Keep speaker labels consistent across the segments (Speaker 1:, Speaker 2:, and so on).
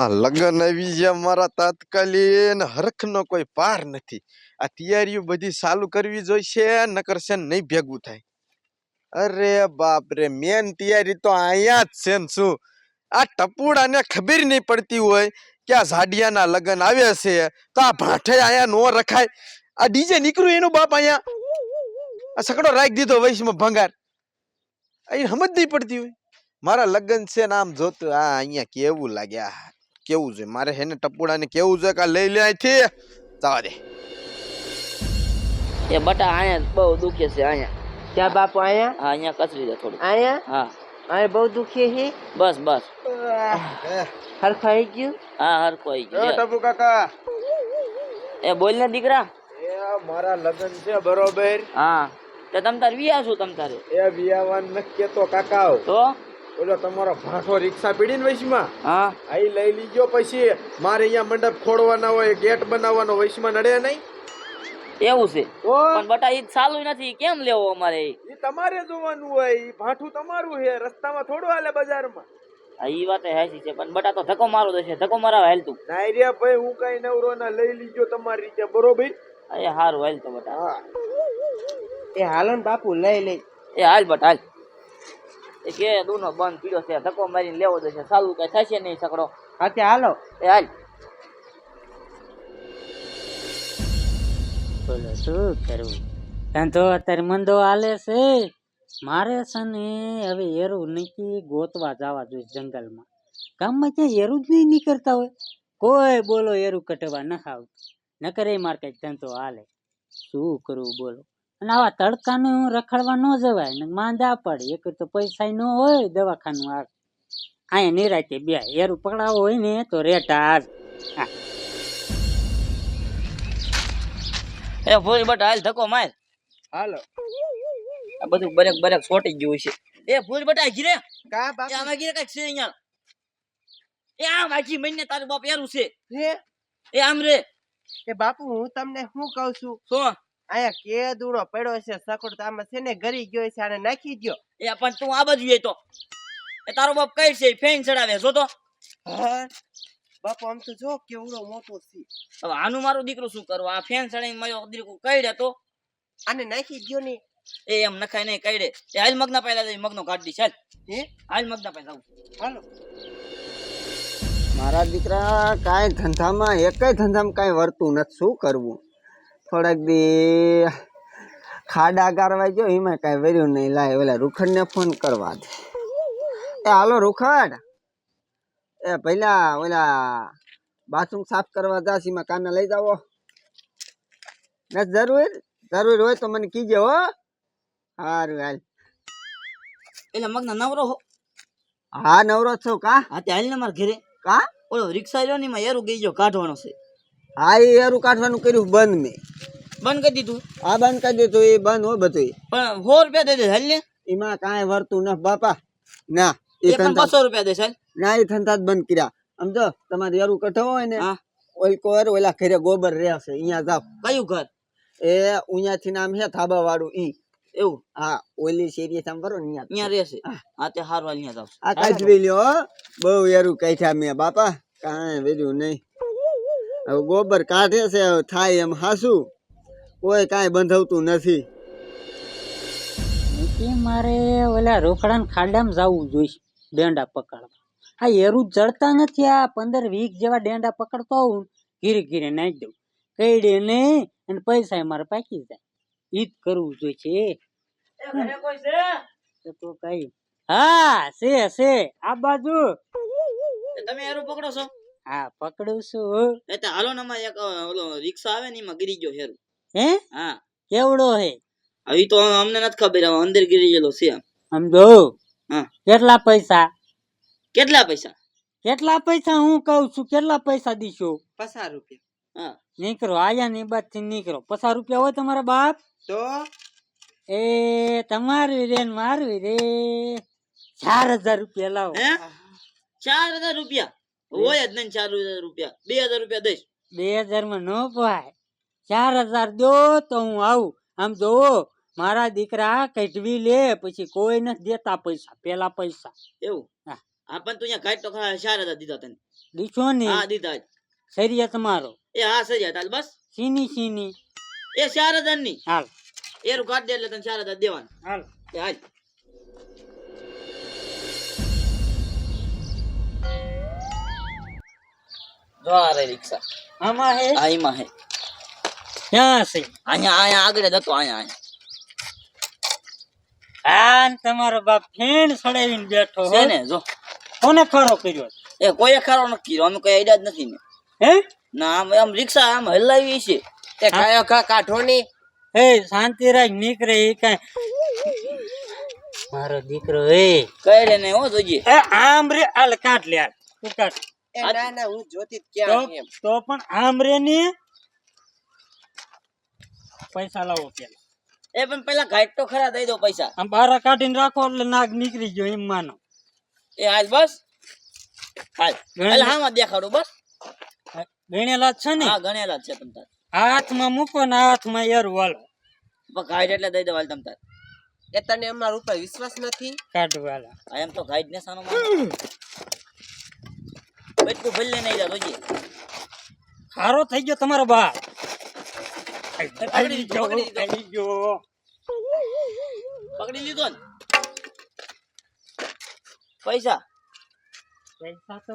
Speaker 1: આ લગ્ન આવી ગયા મારા તાત્કાલીન હરખનો કોઈ પાર નથી. આ તૈયારીઓ બધી ચાલુ કરવી જોઈશે, નકર છે નહીં ભેગું થાય. અરે બાપ રે મેન તૈયારી તો અહીંયા જ છે ને શું? આ ટપુડાને ખબર નહીં પડતી હોય કે આ ઝાડિયાના લગ્ન આવ્યા છે, તો આ ભાઠે અહીંયા નો રખાય. આ ડીજે નીકળ્યું એનું બાપ અહીંયા. આ સકડો રાખી દીધો વૈશમાં ભંગાર. અહીં સમજ નહીં પડતી હોય. મારા લગ્ન છે ને આમ જોતું, આ અહીંયા કેવું લાગ્યા. કેવું છે? મારે હેને ટપુડાને કેવું છે કે લઈ લે અહીંથી? તારે.
Speaker 2: એ બટા અહીંયા બહુ દુખે છે અહીંયા.
Speaker 3: ક્યાં બાપુ અહીંયા?
Speaker 2: હા અહીંયા કચરી દે થોડું
Speaker 3: અહીંયા?
Speaker 2: હા.
Speaker 3: અહીંયા બહુ દુખે છે?
Speaker 2: બસ બસ.
Speaker 3: હરખો આવી ગયું?
Speaker 2: હા હરખો આવી ગયું.
Speaker 1: ટપુ કાકા.
Speaker 2: એ બોલ ને દીકરા.
Speaker 1: એ મારા લગ્ન છે બરોબર.
Speaker 2: હા. તો તમ તાર વિયા છું તમ તારે?
Speaker 1: એ વિયાવાન નક્કી કેતો કાકા
Speaker 2: તો?
Speaker 1: ઓલો તમારો ભાઠો રિક્ષા પીડી ને વૈશમાં
Speaker 2: હા.
Speaker 1: આઈ લઈ લીજો પછી મારે અહીંયા મંડપ ખોડવાના હોય ગેટ બનાવવાનો વૈશમાં નડે નહીં?
Speaker 2: એવું છે. પણ બટા ઈ ચાલુ નથી. કેમ લેવો અમારે?
Speaker 1: ઈ તમારે જોવાનું હોય ઈ ભાઠું તમારું છે રસ્તામાં થોડું હાલે બજારમાં.
Speaker 2: હા ઈ વાત હેસી છે પણ બટા તો ધક્કો મારો દેશે ધક્કો મારા હાલ તું.
Speaker 1: નાઈ રે ભાઈ હું કઈ નવરો ના લઈ લીજો તમારી રીતે બરોબર?
Speaker 2: એ હારું હાલ તો બટા.
Speaker 3: એ હાલો ને બાપુ લઈ લઈ.
Speaker 2: એ હાલ બટા હાલ. એ કે દૂનો બંધ પીડ્યો છે ધક્કો મારીને લેવો જશે સારું કઈ થશે નહીં સકડો
Speaker 3: હાથે તે હાલો.
Speaker 2: એ હાલ.
Speaker 4: બોલો શું કરવું? ધંધો અત્યારે મંદો હાલે છે. મારે છે ને હવે એરું નીકળી ગોતવા જવા જોઈએ જંગલમાં. ગામમાં ક્યાં એરું જ નહીં નીકળતા હોય. કોઈ બોલો એરું કટવા ન આવતું નકર એ મારે કંઈક ધંધો હાલે. શું કરવું બોલો? અને આવા તડકાનું રખડવા ન જવાય ને માંદા પડે. એક તો પૈસા ન હોય દવાખાનું આ. અહીંયા નિરાતે બે એરું પકડાવો હોય ને તો રેટા આવે
Speaker 2: એ ભૂલ બટ હાલ ધક્કો માર.
Speaker 3: હાલો.
Speaker 2: આ બધું બરેક બરેક છોટી ગયું છે. એ ભૂલ આ ગીરે
Speaker 3: કા બાપ?
Speaker 2: આમાં ગીરે કંઈક છે અહીંયા. એ આમ આખી મહિને તારું બાપ એરું છે.
Speaker 3: એ
Speaker 2: એ આમ રે.
Speaker 3: એ બાપુ હું તમને શું કહું છું?
Speaker 2: શું?
Speaker 3: અહીંયા કે દૂડો પડ્યો છે સકડ તો આમાં છે ને ગરી ગયો છે આને નાખી ગયો
Speaker 2: એ પણ તું આ બાજુ તો. એ તારો બાપ કઈ છે? ફેન ચડાવે જો તો.
Speaker 3: હા બાપુ આમ તો જો કેવડો મોટો છે.
Speaker 2: હવે આનું મારું દીકરું શું કરવું? આ ફેન ચડાવી મારો દીકરું કઈડે તો?
Speaker 3: આને નાખી ગયો ને.
Speaker 2: એ એમ નખાય નહીં કઈડે. એ હાલ મગના પહેલા જઈ મગનો કાઢી ચાલ.
Speaker 3: હે?
Speaker 2: હાલ મગના પહેલા
Speaker 3: હાલો.
Speaker 5: મારા દીકરા કાંઈ ધંધામાં એકેય ધંધામાં કાંઈ વર્તું નથી. શું કરવું? થોડાક દી ખાડા ગારવા જો એમાં કાંઈ વર્યું નહીં. લાય ઓલા રૂખડને ફોન કરવા દે. એ હાલો રૂખડ. એ પહેલા ઓલા બાથરૂમ સાફ કરવા જાશ એમાં કામે લઈ જાવો ને જરૂર જરૂર હોય તો મને કીજે હો. સારું હાલ.
Speaker 2: એટલે મગના નવરો હો.
Speaker 5: હા નવરો છો કા?
Speaker 2: હા તે હાલ ને મારા ઘરે.
Speaker 5: કા?
Speaker 2: ઓલો રિક્ષા રહ્યો ને એમાં એરું ગઈ ગયો કાઢવાનો છે.
Speaker 5: હા એ એરું કાઢવાનું કર્યું બંધ મેં.
Speaker 2: બંધ કરી દીધું.
Speaker 5: આ બંધ કરી દીધું એ બંધ હોય બધું.
Speaker 2: પણ સો રૂપિયા દે દે હાલ ને.
Speaker 5: એમાં કાંઈ વર્તું ન બાપા. ના એ
Speaker 2: બસો રૂપિયા દે સાહેબ
Speaker 5: ના એ ધંધા જ બંધ કર્યા. સમજો તમારે યારું કઠો હોય ને. ઓલ કોર ઓલા ઘરે ગોબર રહેશે અહીંયા જાવ
Speaker 2: કયું ઘર?
Speaker 5: એ ઉયાથી નામ છે થાબા વાળું ઈ.
Speaker 2: એવું?
Speaker 5: હા ઓલી શેરી સામ કરો ને અહીંયા.
Speaker 2: અહીંયા રહેશે હા. તે હારું અહીંયા જાવ
Speaker 5: આ કાઢવી લ્યો. બહુ યારું કાઢ્યા મેં બાપા. કાંઈ વેર્યું નહીં. હવે ગોબર કાઢે છે થાય એમ હાસું. કોઈ કાંઈ બંધાવતું નથી.
Speaker 4: મારે ઓલા રોકડા ખાડામાં જવું જોઈએ ડેંડા પકડવા. આ એરું જડતા નથી આ પંદર વીક જેવા ડેંડા પકડતો હોઉં ઘીરે ઘીરે નાખી દઉં. કઈડે નહીં અને પૈસા મારે પાકી જાય. ઈ જ કરવું જોઈશે. તો તો કઈ હા છે છે. આ બાજુ.
Speaker 2: તમે એરું પકડો છો?
Speaker 4: હા પકડું છું.
Speaker 2: એટલે હાલો ને એક ઓલો રિક્ષા આવે ને એમાં ગીરી ગયો હેરું.
Speaker 4: હે?
Speaker 2: હા.
Speaker 4: કેવડો હે?
Speaker 2: હવે તો અમને નથી ખબર હવે અંદર ગીરી ગયેલો છે
Speaker 4: સમજો
Speaker 2: હા.
Speaker 4: કેટલા પૈસા?
Speaker 2: કેટલા પૈસા?
Speaker 4: કેટલા પૈસા હું કહું છું? કેટલા પૈસા દીશો?
Speaker 3: પચાસ રૂપિયા.
Speaker 2: હા.
Speaker 4: નીકળો આયા ની બાદથી નીકળો. પચાસ રૂપિયા હોય તમારા બાપ?
Speaker 3: તો?
Speaker 4: એ તમારી રે મારવી રે. ચાર હજાર રૂપિયા લાવો.
Speaker 2: હે? ચાર હજાર રૂપિયા? હોય જ નહીં ચાર હજાર રૂપિયા. બે હજાર રૂપિયા દઈશ.
Speaker 4: બે હજારમાં નો પાય ચાર હજાર દો તો હું આવું. આમ જોવો મારા દીકરા કઢવી લે પછી કોઈ નથી દેતા પૈસા પેલા પૈસા.
Speaker 2: એવું?
Speaker 4: હા.
Speaker 2: હા પણ તું અહીંયા ઘાટ તો ચાર હજાર દીધા તને.
Speaker 4: દીશો ને?
Speaker 2: હા દીધા જ.
Speaker 4: સરિયા તમારો
Speaker 2: એ હા સરિયા તાલ બસ.
Speaker 4: સીની સીની.
Speaker 2: એ ચાર હજારની?
Speaker 4: હાલ.
Speaker 2: એરું કાઢ દે એટલે તને ચાર હજાર દેવાના.
Speaker 4: હાલ.
Speaker 2: એ હાલ. જો આ રે રિક્ષા.
Speaker 4: આમાં હે?
Speaker 2: આઈમાં હે.
Speaker 4: ક્યાં છે?
Speaker 2: અહીંયા અહીંયા આગળ જ હતો અહીંયા
Speaker 4: તમારો બાપ ફેણ સડાવીને બેઠો
Speaker 2: છે ને જો.
Speaker 4: કોને ખરો કર્યો?
Speaker 2: એ કોઈ ખારો નથી કર્યો અમે કોઈ આઈડિયા જ નથી ને.
Speaker 4: હે?
Speaker 2: ના આમ આમ રિક્ષા આમ હલાવી છે
Speaker 3: એ કાયો કા કાઢો ની
Speaker 4: હે શાંતિ રાખ નીકળે એ કાઈ. મારો દીકરો એ
Speaker 2: કઈ રે ને હો જોજે.
Speaker 4: એ આમ રે આલ કાટ લે તું કાટ
Speaker 3: એ ના ના હું જોતી
Speaker 4: તો
Speaker 3: ક્યાં એમ.
Speaker 4: તો પણ આમ રે ને પૈસા લાવો પેલા.
Speaker 2: એ પણ પેલા ઘાટ તો ખરા દઈ દો પૈસા.
Speaker 4: આમ બારા કાઢીને રાખો એટલે નાગ નીકળી ગયો એમ માનો.
Speaker 2: એ હાલ બસ. હાલ. હાલ હામાં દેખાડો બસ.
Speaker 4: ગણેલા જ છે ને?
Speaker 2: હા ગણેલા જ છે તમ તાર.
Speaker 4: હાથમાં મૂકો ને હાથમાં એર વાલો.
Speaker 2: પણ ઘાટ એટલે દઈ દો હાલ તમ તાર.
Speaker 3: એ તને અમારા ઉપર વિશ્વાસ નથી?
Speaker 4: કાઢવાલા
Speaker 2: આ એમ તો ગાઈડ ને સાનો બેટકું ભલે નહીં જા જોજે
Speaker 4: ખારો થઈ ગયો તમારો બા
Speaker 2: પકડી લીધો, પકડી લીધો. પકડી લીધો. ને. પૈસા.
Speaker 4: પૈસા તો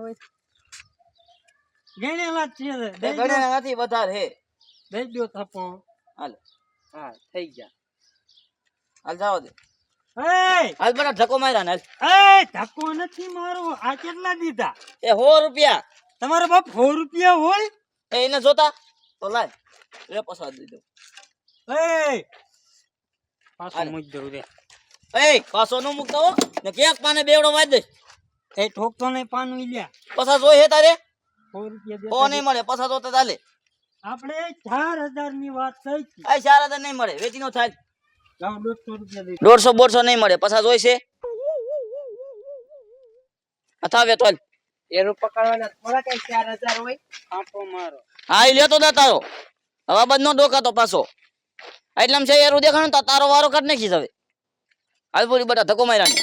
Speaker 4: ગણેલા છે
Speaker 2: ગણેલા નથી વધારે હે.
Speaker 4: દઈ દો થપ્પો.
Speaker 2: હાલ.
Speaker 4: હા થઈ ગયા.
Speaker 2: હાલ જાઓ દે. હાલ બરા ધક્કો માર્યા ને
Speaker 4: એ ધક્કો નથી મારો આ કેટલા દીધા?
Speaker 2: એ સો રૂપિયા.
Speaker 4: તમારા બાપ સો રૂપિયા હોય?
Speaker 2: એને જોતા? તો લાય. લે પસાર દીધો
Speaker 4: એ! પાછો
Speaker 2: મુજ
Speaker 4: મૂકી દઉં રે.
Speaker 2: એ પાછો નો મૂકતો હો. ને કેક પાને બેવડો વાજ દે
Speaker 4: એ ઠોકતો નહીં પાનું ઈ લ્યા.
Speaker 2: પસાર જોઈ હે તારે?
Speaker 4: 4 રૂપિયા
Speaker 2: દે
Speaker 4: દેતા
Speaker 2: નહીં મળે પસાર જોતા ચાલે.
Speaker 4: આપણે 4000 ની વાત થઈ છે
Speaker 2: આ 4000 નહીં મળે વેચી નો થાય
Speaker 4: દોઢસો
Speaker 2: બોરસો નહીં મળે પસાર જોઈ છે. અથાવે તો.
Speaker 3: એનું પકડવાના થોડા કઈ ચાર હજાર હોય
Speaker 4: આંટો મારો.
Speaker 2: હા એ લેતો દા તારો. હવે બધ નો ડોકાતો પાછો. એટલે છે યાર દેખાણ તારો વારો કાઢ નાખી હવે. હાલ પૂરી બધા ધક્કો માર્યા